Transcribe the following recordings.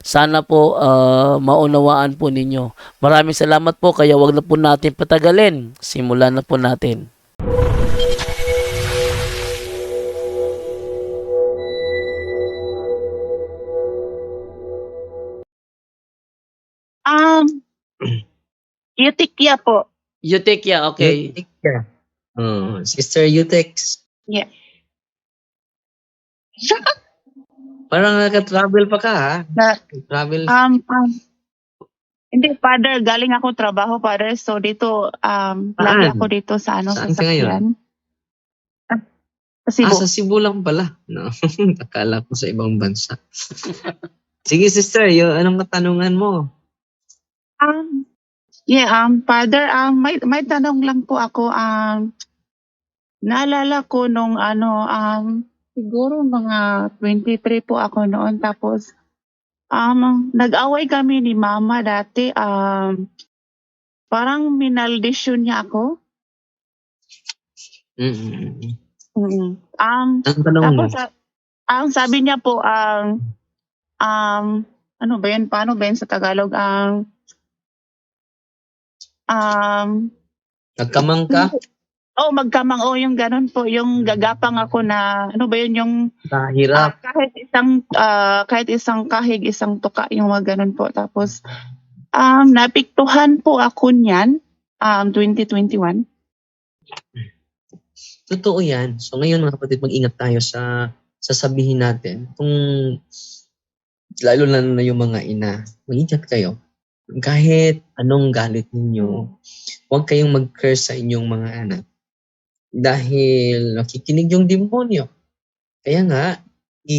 Sana po ah, maunawaan po ninyo. Maraming salamat po kaya wag na po natin patagalin. Simulan na po natin. Um, Eutychia po. Eutekia, okay. Eutekia. Oh, Sister Eutex. Yeah. Parang naka-travel pa ka ha? Na, Travel. um, um, hindi, father, galing ako trabaho, father. So, dito, um, lagi Saan? ako dito sa ano, Saan sa ka ngayon? sakyan. Ah, Sa Cebu. Ah, sa Cebu lang pala. No? Akala ko sa ibang bansa. Sige sister, yung anong katanungan mo? Um, yeah, um, father, um, may, may tanong lang po ako. Um, naalala ko nung ano, um, siguro mga 23 po ako noon. Tapos, um, nag-away kami ni mama dati. Um, parang minaldisyon niya ako. Mm-mm. Mm. Um, mo? tapos, sa- ang sabi niya po, ang, um, ano ba yun? Paano ba yun sa Tagalog? Ang, um, Nagkamang ka? Oh, magkamang oh, yung ganun po, yung gagapang ako na ano ba yun yung ah, Nahirap. kahit isang ah, kahit isang kahig, isang tuka yung mga ganun po. Tapos um napiktuhan po ako niyan um 2021. Totoo yan. So ngayon mga kapatid, mag-ingat tayo sa sasabihin natin. Kung lalo na na yung mga ina, mag-ingat kayo. Kahit anong galit ninyo, huwag kayong mag-curse sa inyong mga anak. Dahil nakikinig yung demonyo. Kaya nga, i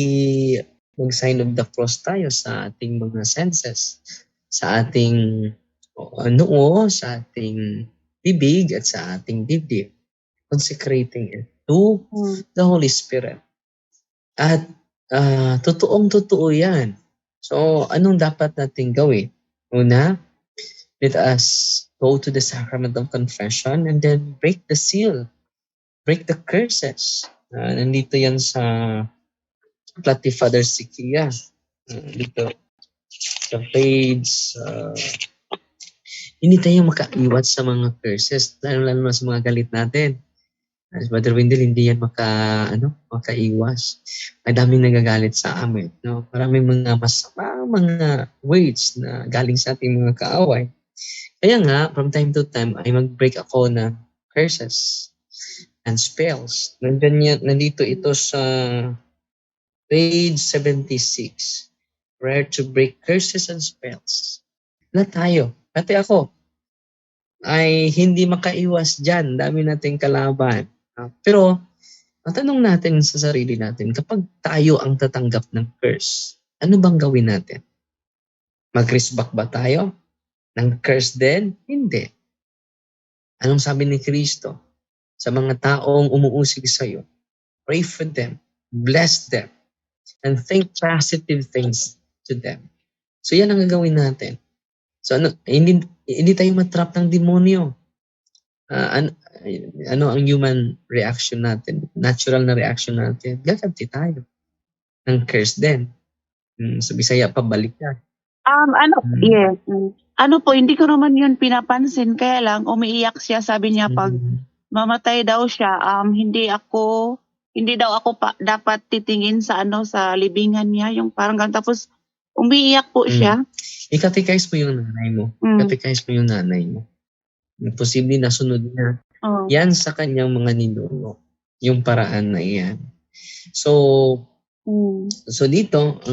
mag-sign of the cross tayo sa ating mga senses, sa ating uh, noo, sa ating bibig at sa ating dibdib consecrating it to the Holy Spirit. At ah, totoong totoo yan. So, anong dapat natin gawin? Una, let us go to the sacrament of confession and then break the seal. Break the curses. Ah, nandito yan sa Plati Father Sikia. Ah, dito sa page ah, hindi tayo makaiwas sa mga curses, lalo-lalo na sa mga galit natin. As Brother Wendell, hindi yan maka, ano, makaiwas. May daming nagagalit sa amin. No? Maraming mga masama mga words na galing sa ating mga kaaway. Kaya nga, from time to time, ay mag-break ako ng curses and spells. Nandyan yan, nandito ito sa page 76. Prayer to break curses and spells. Lahat tayo, pati ako, ay hindi makaiwas dyan. Dami nating kalaban. Ah, pero, ang tanong natin sa sarili natin, kapag tayo ang tatanggap ng curse, ano bang gawin natin? Mag-risback ba tayo? Ng curse din? Hindi. Anong sabi ni Kristo? Sa mga taong umuusig sa iyo, pray for them, bless them, and think positive things to them. So yan ang gagawin natin. So ano, hindi, hindi tayo matrap ng demonyo. Ah, ano, ano ang human reaction natin? Natural na reaction natin. Gaganti tayo. Ng curse din. Hmm, sa Bisaya, pabalik yan. Um ano, Mm. yes. mm. Ano po, hindi ko naman yun pinapansin kaya lang umiiyak siya sabi niya pag Hmm. Mamatay daw siya, um, hindi ako, hindi daw ako pa, dapat titingin sa ano, sa libingan niya, yung parang ganun. Tapos, umiiyak po Mm. siya. Ikatikais mo yung nanay mo. Mm. Ikatikais mo yung nanay mo. Posible nasunod niya. Oh. Yan sa kanyang mga ninuno. Yung paraan na yan. So, Mm. so dito,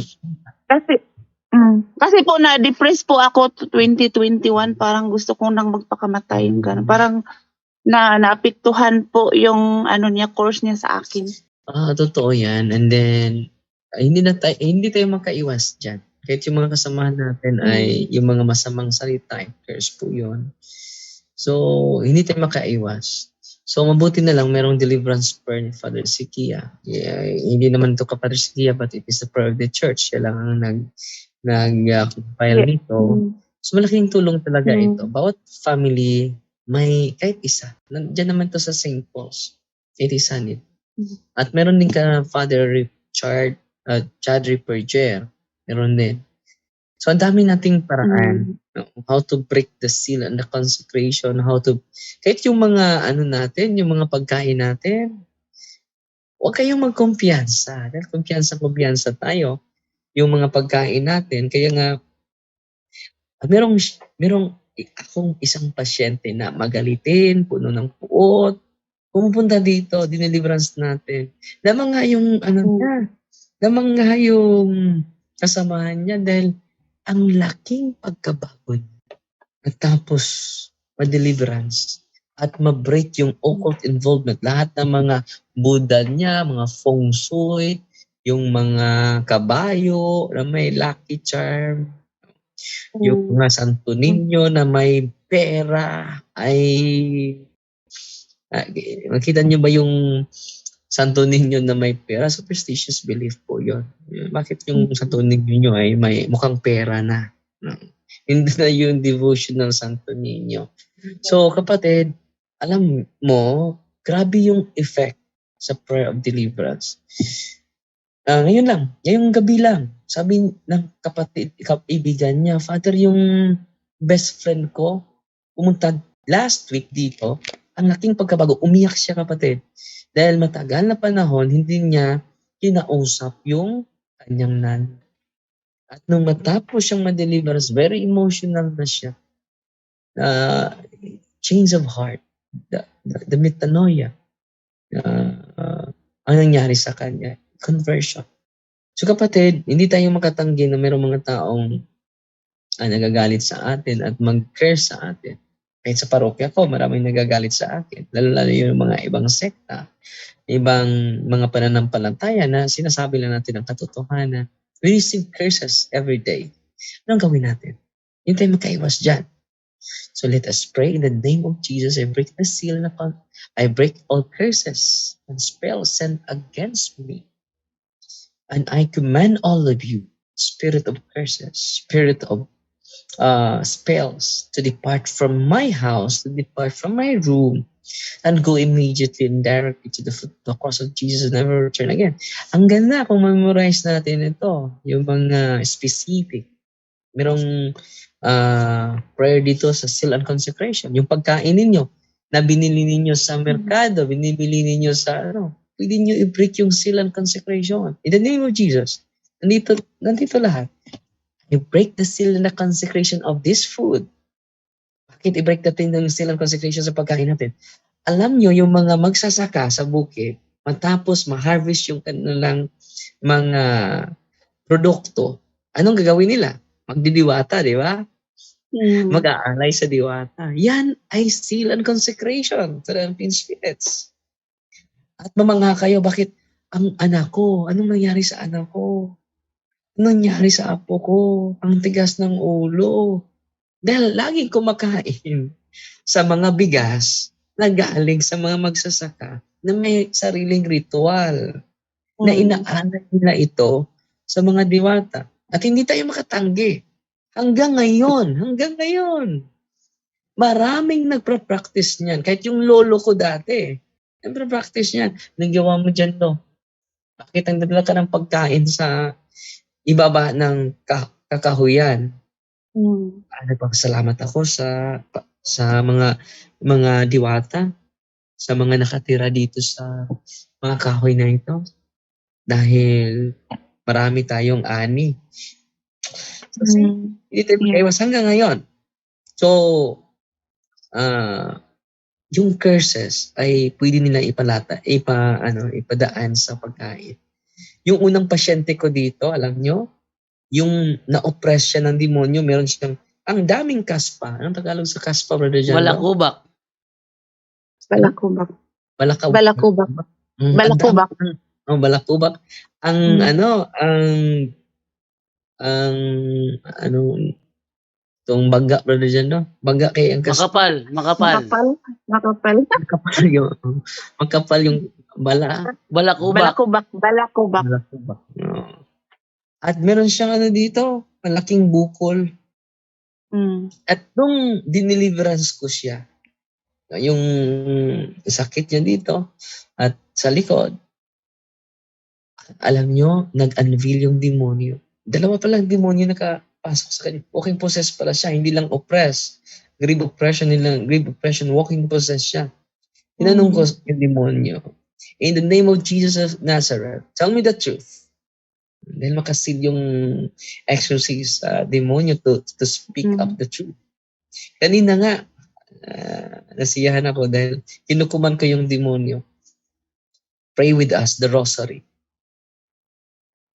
Kasi, mm, kasi po na-depress po ako to 2021, parang gusto ko nang magpakamatay, yung gano'n. Parang, na naapektuhan po yung ano niya course niya sa akin. Ah, totoo yan. And then, ay, hindi na tayo, hindi tayo makaiwas dyan. Kahit yung mga kasamahan natin Mm. ay yung mga masamang salita, curse po yun. So, hindi tayo makaiwas. So, mabuti na lang merong deliverance prayer ni Father Sikia. Yeah, hindi naman to Father Sikia, but it is the prayer of the church. Siya lang ang nag, nag uh, nito. Mm. So, malaking tulong talaga Mm. ito. Bawat family, may kahit isa. Nandiyan naman to sa St. Paul's. It is Sanit. Mm. At meron din ka Father Richard, uh, Chad Ripperger. Meron din. So, ang dami nating paraan. no? How to break the seal and the consecration. How to, kahit yung mga ano natin, yung mga pagkain natin, huwag kayong magkumpiyansa. Dahil kumpiyansa-kumpiyansa tayo. Yung mga pagkain natin. Kaya nga, merong, merong akong isang pasyente na magalitin, puno ng puot, pumupunta dito, dineliverance natin. Lamang nga yung ano Mm. niya, lamang nga yung kasamahan niya dahil ang laking pagkabago niya. At tapos, ma-deliverance at ma-break yung occult involvement. Lahat ng mga Buddha niya, mga feng shui, yung mga kabayo na may lucky charm, yung mga Santo Niño na may pera ay ah, makita niyo ba yung Santo Niño na may pera? Superstitious belief po yun. Bakit yung Santo Niño nyo ay may mukhang pera na? Hindi na yung devotion ng Santo Niño. So kapatid, alam mo, grabe yung effect sa prayer of deliverance. Ah, ngayon lang, ngayong gabi lang, sabi ng kapatid, kaibigan niya, Father, yung best friend ko, pumunta last week dito, ang laking pagkabago, umiyak siya kapatid. Dahil matagal na panahon, hindi niya kinausap yung kanyang nan. At nung matapos siyang ma-deliverance, very emotional na siya. Uh, change of heart, the, the, the metanoia, uh, uh, ang nangyari sa kanya, conversion. So kapatid, hindi tayo makatanggi na mayroong mga taong ah, nagagalit sa atin at mag-curse sa atin. Kahit sa parokya ko, maraming nagagalit sa akin. Lalo-lalo yung mga ibang sekta, ibang mga pananampalataya na sinasabi lang natin ang katotohanan. We receive curses every day. Anong gawin natin? Hindi tayo makaiwas dyan. So let us pray in the name of Jesus. I break the seal and upon I break all curses and spells sent against me. And I command all of you, spirit of curses, spirit of uh, spells, to depart from my house, to depart from my room, and go immediately and directly to the, foot, the cross of Jesus and never return again. Ang ganda kung memorize natin ito, yung mga specific. Merong uh, prayer dito sa seal and consecration. Yung pagkain ninyo na binili ninyo sa merkado, binibili ninyo sa ano, pwede nyo i-break yung seal and consecration. In the name of Jesus, nandito, nandito lahat. You break the seal and the consecration of this food. Bakit i-break natin yung seal and consecration sa pagkain natin? Alam nyo, yung mga magsasaka sa bukid, matapos ma-harvest yung kanilang mga produkto, anong gagawin nila? Magdidiwata, di ba? Mm. Mag-aalay sa diwata. Yan ay seal and consecration to the unclean spirits. At mamangha kayo, bakit ang anak ko, anong nangyari sa anak ko? Anong nangyari sa apo ko? Ang tigas ng ulo. Dahil lagi kumakain sa mga bigas na galing sa mga magsasaka na may sariling ritual na Mm. inaalay nila ito sa mga diwata. At hindi tayo makatanggi. Hanggang ngayon, hanggang ngayon. Maraming nagpra-practice niyan. Kahit yung lolo ko dati, nagpra-practice niyan. Nagawa mo dyan to. Bakit ang nagdala ka ng pagkain sa ibaba ng ka- kakahuyan? Mm. Ah, nagpapasalamat ako sa sa mga mga diwata, sa mga nakatira dito sa mga kahoy na ito. Dahil marami tayong ani. Kasi Mm. hindi tayo Yeah. hanggang ngayon. So, ah yung curses ay pwede nila ipalata, ipa, ano, ipadaan sa pagkain. Yung unang pasyente ko dito, alam nyo, yung na-oppress siya ng demonyo, meron siyang, ang daming kaspa. Anong Tagalog sa kaspa, Brother John? Malakubak. Balakubak. Balaka, Balakubak. Mm, Balakubak. ang- Oh, balakubak. Ang Mm. ano, ang ang ano tong baga brother dyan, no? Baga kay ang kas Makapal, makapal. Makapal. Makapal. makapal yung magkapal yung bala. Balakubak. Balakubak. Balakubak. Balakubak. No. At meron siyang ano dito, malaking bukol. Mm. At nung dineliverance ko siya, yung sakit niya dito at sa likod, alam nyo, nag-unveil yung demonyo. Dalawa palang demonyo nakapasok sa kanya. Walking possessed pala siya, hindi lang oppressed. Grave oppression nila, grave oppression, walking possessed siya. Tinanong ko yung demonyo, In the name of Jesus of Nazareth, tell me the truth. Dahil makasid yung exorcist sa demonyo to, to speak Mm. up the truth. Kanina nga, ah, nasiyahan ako dahil kinukuman ko yung demonyo. Pray with us, the rosary.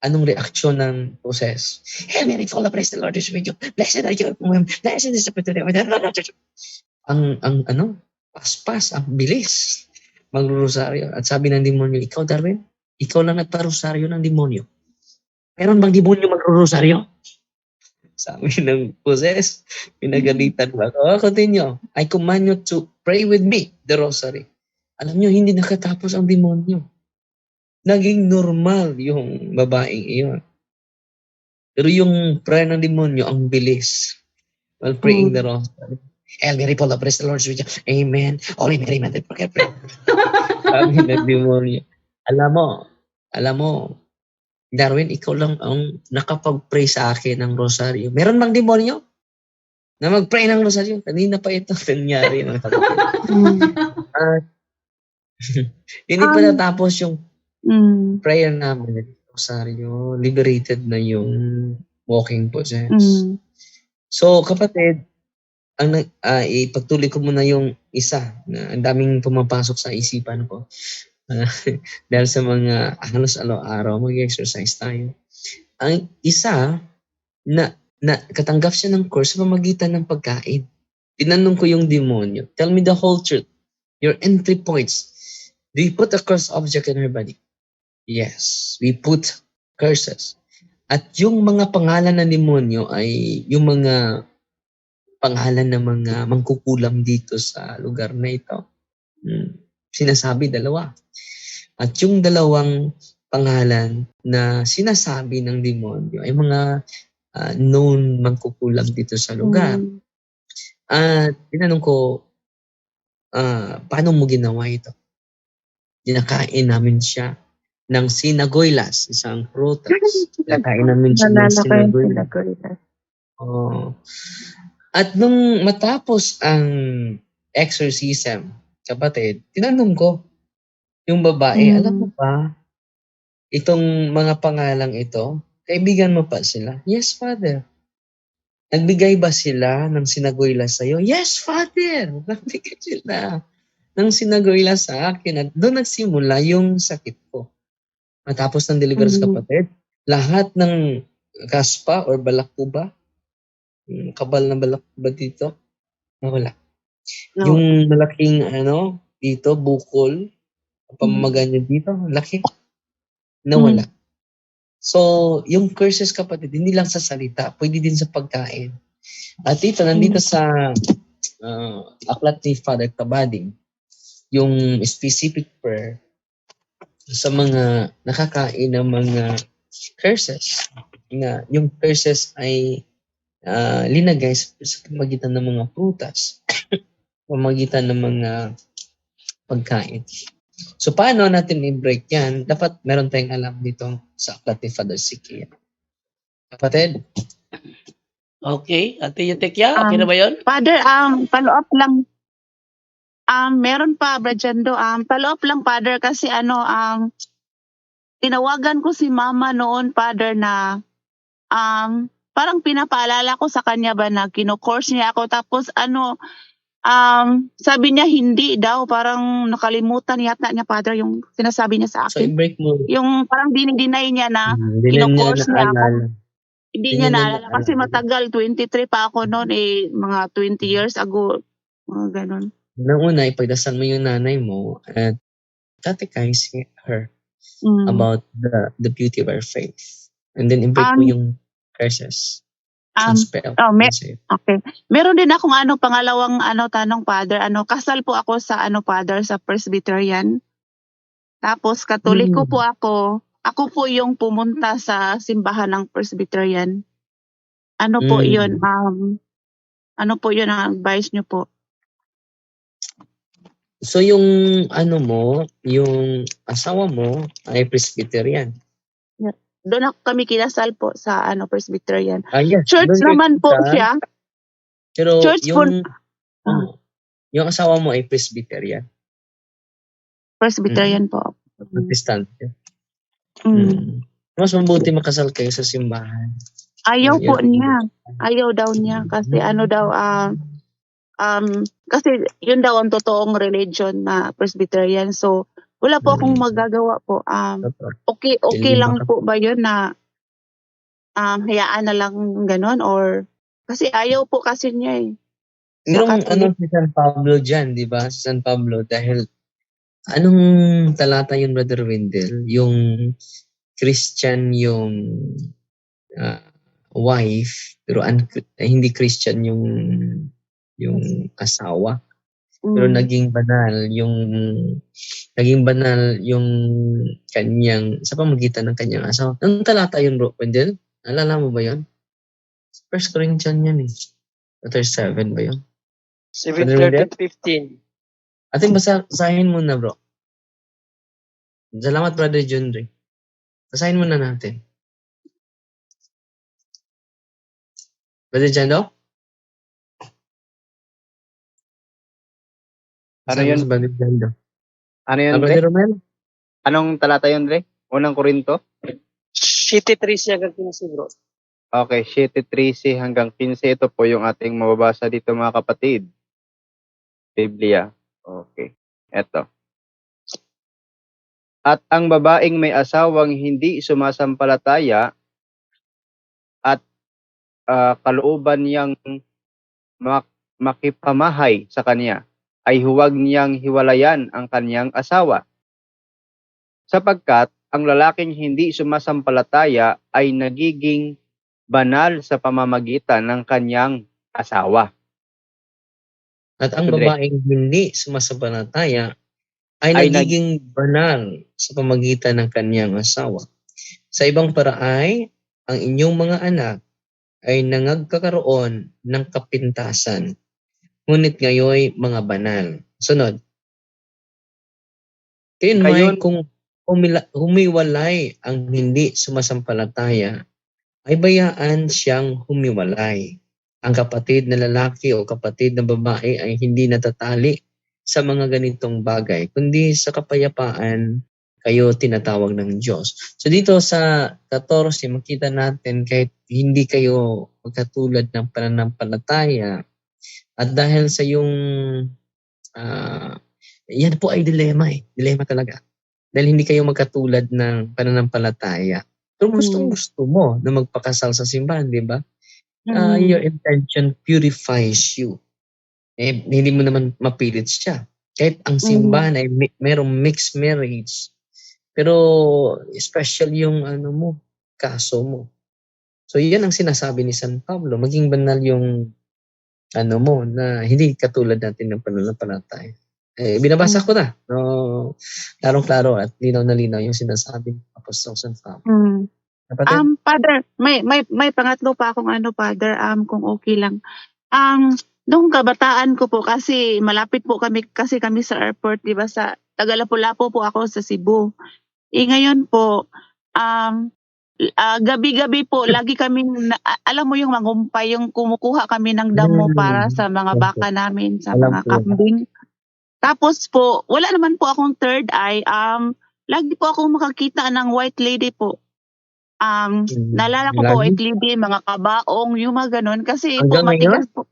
Anong reaksyon ng possess? Hail Mary, full of grace, the Lord is with you. Blessed are you among. Blessed is the fruit of. Ang, ang ano, paspas, ang bilis. Magrorosaryo. At sabi ng demonyo, ikaw Darwin, ikaw lang nagparosaryo ng demonyo. Meron bang demonyo magrorosaryo? Sabi ng possess, pinagalitan ko. ako. Oh, continue. I command you to pray with me, the rosary. Alam nyo, hindi nakatapos ang demonyo. Naging normal yung babaeng iyon. Pero yung prayer ng demonyo, ang bilis. While praying Mm. the rosary. El Mary, Paul, praise the Lord. Amen. Holy Mary, Mother, forget prayer. Sabi ng demonyo. Alam mo, alam mo, Darwin, ikaw lang ang nakapag-pray sa akin ng rosaryo. Meron bang demonyo? Na mag-pray ng rosaryo? Kanina pa ito nangyari. kapatid. Mm. Hindi pa Um, natapos yung Mm. prayer namin. Rosaryo, liberated na yung walking possess. Mm. So, kapatid, ang ah, ipagtuloy ko muna yung isa na ang daming pumapasok sa isipan ko. Ah, dahil sa mga halos araw-araw, mag-exercise tayo. Ang isa, na, na katanggap siya ng course sa pamagitan ng pagkain. Tinanong ko yung demonyo, tell me the whole truth. Your entry points. Do you put a cursed object in her body? Yes, we put curses. At yung mga pangalan ng demonyo ay yung mga pangalan ng mga mangkukulam dito sa lugar na ito. Hmm. Sinasabi dalawa. At yung dalawang pangalan na sinasabi ng demonyo ay mga ah, known mangkukulam dito sa lugar. Mm. At tinanong ko, ah, paano mo ginawa ito? Dinakain namin siya ng sinagoylas, isang prutas. Dinakain namin siya ng sinagoylas. Oo. At nung matapos ang exorcism, kapatid, tinanong ko yung babae, Mm. alam mo ba, itong mga pangalang ito, kaibigan mo pa sila? Yes, Father. Nagbigay ba sila ng sinagoyla sa'yo? Yes, Father. Nagbigay sila ng sinagoyla sa akin. At doon nagsimula yung sakit ko. Matapos ng deliverance, Mm. kapatid, lahat ng kaspa or balakuba, yung kabal na balakuba dito, nawala. No. Yung malaking ano, dito, bukol, pamamaga niya dito, laki, nawala. So, yung curses kapatid, hindi lang sa salita, pwede din sa pagkain. At dito, nandito sa uh, aklat ni Father Tabading, yung specific prayer sa mga nakakain ng mga curses na yung curses ay ah, linagay sa, sa pamagitan ng mga prutas, pamagitan ng mga pagkain. So, paano natin i-break yan? Dapat meron tayong alam dito sa aklat ni Father Sikia. Kapatid, Okay, Ate Yutekya, okay Um, na ba yun? Father, um, follow up lang. Um, meron pa, Brajando, um, follow up lang, Father, kasi ano, um, tinawagan ko si Mama noon, Father, na um, parang pinapaalala ko sa kanya ba na kino-course niya ako. Tapos ano, um, sabi niya hindi daw, parang nakalimutan yata niya, Father, yung sinasabi niya sa so akin. i-break mo. Yung parang dinay niya na Hindi na niya kino-course niya ako. Hindi niya naalala kasi matagal, 23 pa ako noon eh, mga 20 years ago, mga ganun. Nang una, ipagdasal mo yung nanay mo at catechize her Mm. about the the beauty of our faith. And then mo Um, yung curses Um, spell. oh, me-. Okay. Meron din akong ano pangalawang ano tanong father, ano kasal po ako sa ano father sa Presbyterian. Tapos Katoliko Mm. po ako. Ako po yung pumunta sa simbahan ng Presbyterian. Ano po Mm. 'yun? Um ano po 'yun ang advice niyo po? So yung ano mo, yung asawa mo ay Presbyterian. Doon ako kami kinasal po sa ano Presbyterian. Ah, yes. Church doon kayo naman po siya. Pero Church yung, ano, yung asawa mo ay Presbyterian. Presbyterian po. Protestante. Mm. Mm. Mas mabuti makasal kayo sa simbahan. Ayaw po niya. Ayaw daw niya kasi Mm. ano daw ah, um kasi yun daw ang totoong religion na Presbyterian. So wala po akong Mm. magagawa po. Um okay okay lang po ba yun na um hayaan na lang ganon or kasi ayaw po kasi niya eh. Merong ano si San Pablo dyan, di ba? Si San Pablo dahil anong talata yun, Brother Wendell? Yung Christian yung ah, wife, pero un- eh, hindi Christian yung yung asawa. Pero Mm. naging banal yung naging banal yung kanyang sa pamagitan ng kanyang asawa. Anong talata yun, bro? Wendell? Alala mo ba yun? First Corinthians yan eh. Chapter 7 ba yun? 7.13.15. Ating basa, basahin muna, bro. Salamat, Brother Ray. Basahin muna natin. Brother John, Ano mo yun? John, daw. Ano yun, Dre? Anong talata yun, Dre? Unang Korinto? City 3 hanggang 15 bro. Okay, 7.13 hanggang 15. Ito po yung ating mababasa dito mga kapatid. Biblia. Okay. Eto. At ang babaeng may asawang hindi sumasampalataya at ah, kalooban niyang mak- makipamahay sa kanya ay huwag niyang hiwalayan ang kanyang asawa. Sapagkat ang lalaking hindi sumasampalataya ay nagiging banal sa pamamagitan ng kanyang asawa. At ang babaeng hindi sumasampalataya ay, Ay nag- nagiging banal sa pamagitan ng kanyang asawa. Sa ibang paraay, ang inyong mga anak ay nangagkakaroon ng kapintasan. Ngunit ngayoy mga banal. Sunod. Tin may Kayon- kung humila, humiwalay ang hindi sumasampalataya, ay bayaan siyang humiwalay. Ang kapatid na lalaki o kapatid na babae ay hindi natatali sa mga ganitong bagay, kundi sa kapayapaan kayo tinatawag ng Diyos. So dito sa 14, makita natin kahit hindi kayo magkatulad ng pananampalataya at dahil sa yung ah, yan po ay dilema eh. Dilema talaga. Dahil hindi kayo magkatulad ng pananampalataya. Pero gustong gusto mo na magpakasal sa simbahan, di ba? Mm. your intention purifies you. Eh, hindi mo naman mapilit siya. Kahit ang simbahan ay mi- merong mixed marriage. Pero special yung ano mo, kaso mo. So yan ang sinasabi ni San Pablo. Maging banal yung ano mo na hindi katulad natin ng pananampalataya. Eh, binabasa ko na. No, klarong-klaro at linaw na linaw yung sinasabi ni Apostol San Pablo. Mm. Kapatid, Um, Father, may, may, may pangatlo pa akong ano, Father, um, kung okay lang. Um, nung kabataan ko po, kasi malapit po kami, kasi kami sa airport, di ba, sa Tagalapu-Lapu po ako sa Cebu. Eh, ngayon po, um, ah, gabi-gabi po, lagi kami, alam mo yung mangumpay, yung kumukuha kami ng damo Mm. para sa mga Opo. baka namin, sa Alam mga ko. kambing. Tapos po, wala naman po akong third eye. Um, lagi po akong makakita ng white lady po. Um, Mm, naalala ko po lagi? white lady, mga kabaong, yung mga ganun. Kasi po Hanggang matigas po.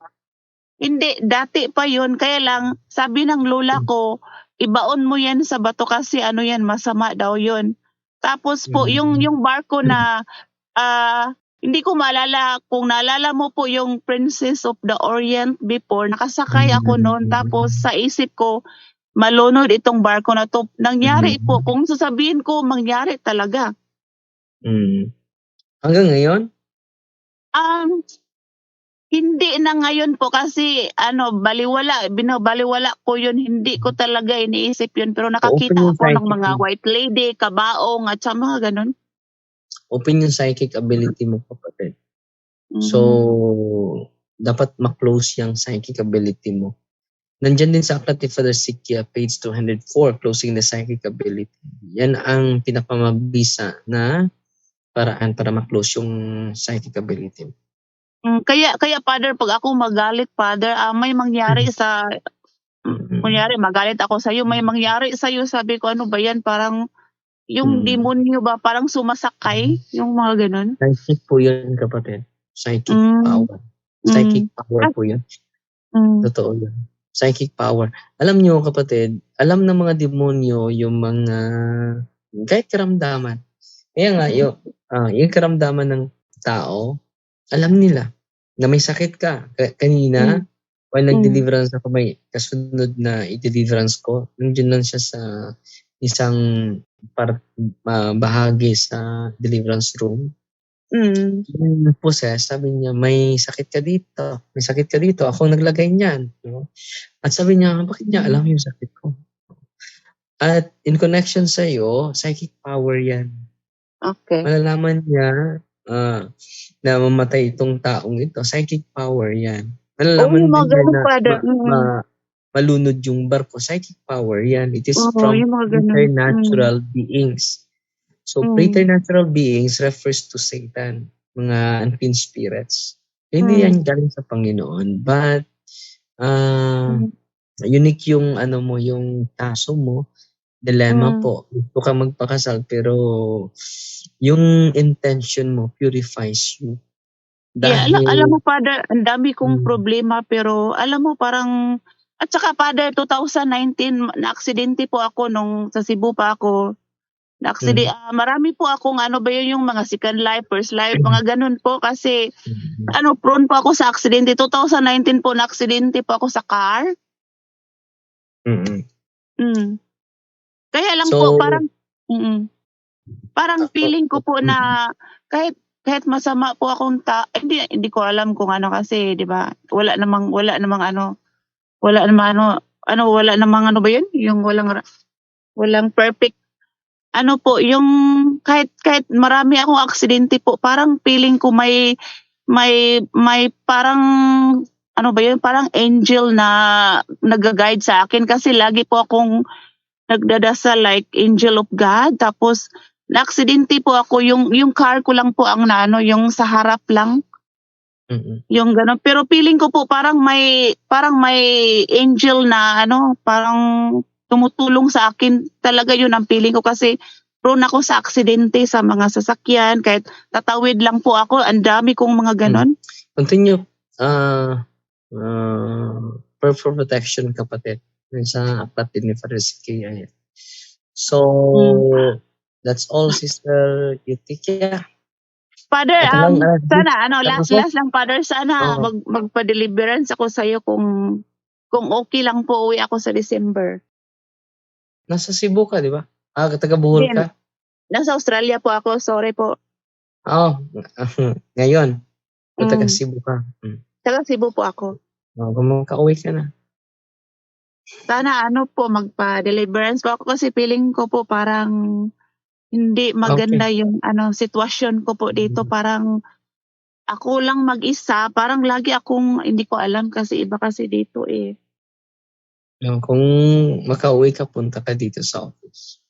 Hindi, dati pa yun. Kaya lang, sabi ng lola Hmm. ko, ibaon mo yan sa bato kasi ano yan, masama daw yun. Tapos po, Mm. yung, yung barko na, ah, hindi ko maalala kung naalala mo po yung Princess of the Orient before, nakasakay ako noon tapos sa isip ko malunod itong barko na to. Nangyari po, kung sasabihin ko mangyari talaga. Mm. Hanggang ngayon? Um, hindi na ngayon po kasi ano baliwala binabaliwala ko yun hindi ko talaga iniisip yun pero nakakita yung ako ng mga mo. white lady kabaong at sa mga ganun Open yung psychic ability mo, kapatid. Mm. So, dapat ma-close yung psychic ability mo. Nandyan din sa Aklat ni Father Sikia, page 204, closing the psychic ability. Yan ang pinakamabisa na paraan para ma-close yung psychic ability. Mm, kaya kaya father pag ako magalit father ah, may mangyari sa Mhm. kunyari magalit ako sa iyo may mangyari sa iyo sabi ko ano ba yan parang yung Mm. demonyo ba parang sumasakay yung mga ganun Psychic po yun, kapatid. Psychic Mm. power. Psychic power po yun. Mm. Totoo yun. Psychic power. Alam nyo, kapatid, alam ng mga demonyo yung mga, kahit karamdaman. Kaya nga, yung, ah, yung karamdaman ng tao, alam nila na may sakit ka. Ka- kanina, while nag-deliverance ako, may kasunod na i-deliverance ko, nandiyan lang siya sa isang par, ah, bahagi sa deliverance room Mm. yung possess, sabi niya, may sakit ka dito. May sakit ka dito. Ako naglagay niyan. No? At sabi niya, bakit niya alam yung sakit ko? At in connection sa iyo, psychic power yan. okay Malalaman niya ah, na mamatay itong taong ito. Psychic power yan. Oh, Malalaman yung mga din ganun, na Father. ma- Mm. ma- malunod yung barko. Psychic power yan. It is Oo, from yung mga ganun. preternatural beings. So, Mm. preternatural beings refers to Satan, mga unclean spirits. Mm. Hindi yan galing sa Panginoon. But, ah, Mm. unique yung ano mo, yung kaso mo, dilemma Mm. po. Gusto ka magpakasal, pero yung intention mo purifies you. Yeah, alam, alam mo, Father, ang dami kong Mm. problema, pero alam mo, parang, at saka, Father, 2019, na-aksidente po ako nung sa Cebu pa ako. Na-aksidente, ah, marami po akong, ano ba yun, yung mga second life, first life, mga ganun po, kasi, Mhm. ano, prone po ako sa aksidente. 2019 po, na-aksidente po ako sa car. Mhm. Mm. Kaya lang So- po, parang, mm, parang feeling ko po na, kahit kahit masama po akong ta hindi hindi ko alam kung ano kasi 'di ba? Wala namang wala namang ano wala namang ano ano wala namang ano ba yun? Yung walang walang perfect ano po yung kahit kahit marami akong aksidente po parang feeling ko may may may parang ano ba yun? Parang angel na nag-guide sa akin kasi lagi po akong nagdadasal like angel of God tapos na-aksidente po ako yung yung car ko lang po ang naano yung sa harap lang Mhm. yung gano'n. Pero feeling ko po parang may parang may angel na ano, parang tumutulong sa akin. Talaga yun ang feeling ko kasi prone ako sa aksidente sa mga sasakyan kahit tatawid lang po ako, ang dami kong mga ganon. Continue. Ah, ah, prayer for protection, kapatid. Sa aklat din ni Father Sikia yan. So, Hmm. that's all, Sister Yutika. Father, um, lang, ah, sana ano, last last lang Father, sana Oo. mag magpa-deliverance ako sa iyo kung kung okay lang po uwi ako sa December. Nasa Cebu ka, di ba? Ah, taga Bohol Hindi. ka? Nasa Australia po ako, sorry po. Oo. Ngayon, kung taga Mm. Cebu ka. Mm. Taga Cebu po ako. Oh, kung makauwi ka na. Sana ano po magpa-deliverance po ako kasi feeling ko po parang hindi maganda yung ano sitwasyon ko po dito Mm. parang ako lang mag-isa parang lagi akong hindi ko alam kasi iba kasi dito eh No, kung makauwi ka, punta ka dito sa office.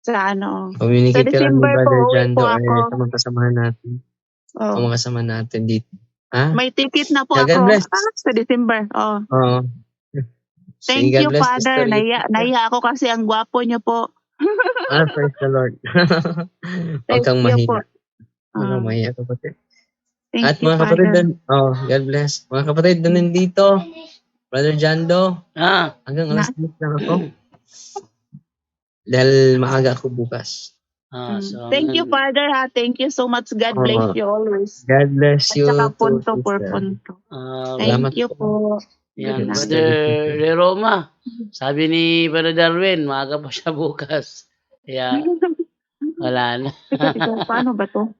sa ano Communicate Sa ka lang ni December po, Brother Jando po eh, ako. sa mga kasamahan natin. Sa oh, mga kasama natin dito. Ha? may ticket na po God ako bless. ah, sa December oh Oo. Thank Say, you, Father. Naya, naya ako kasi ang gwapo niyo po. ah, praise the Lord. Huwag kang mahina. Huwag kang mahina, kapatid. Thank At you, mga kapatid, Father. dun, oh, God bless. Mga kapatid, doon dito, Brother Jando, ah. hanggang alas 10 lang ako. Dahil maaga ako bukas. Ah, mm. so, Thank you, Father. Ha? Thank you so much. God bless ah. you always. God bless At you. At saka punto sister. punto. Uh, Thank you po. po. Yan, Brother Leroma. Sabi ni Brother Darwin, maaga pa siya bukas. Kaya, wala na. Paano ba to?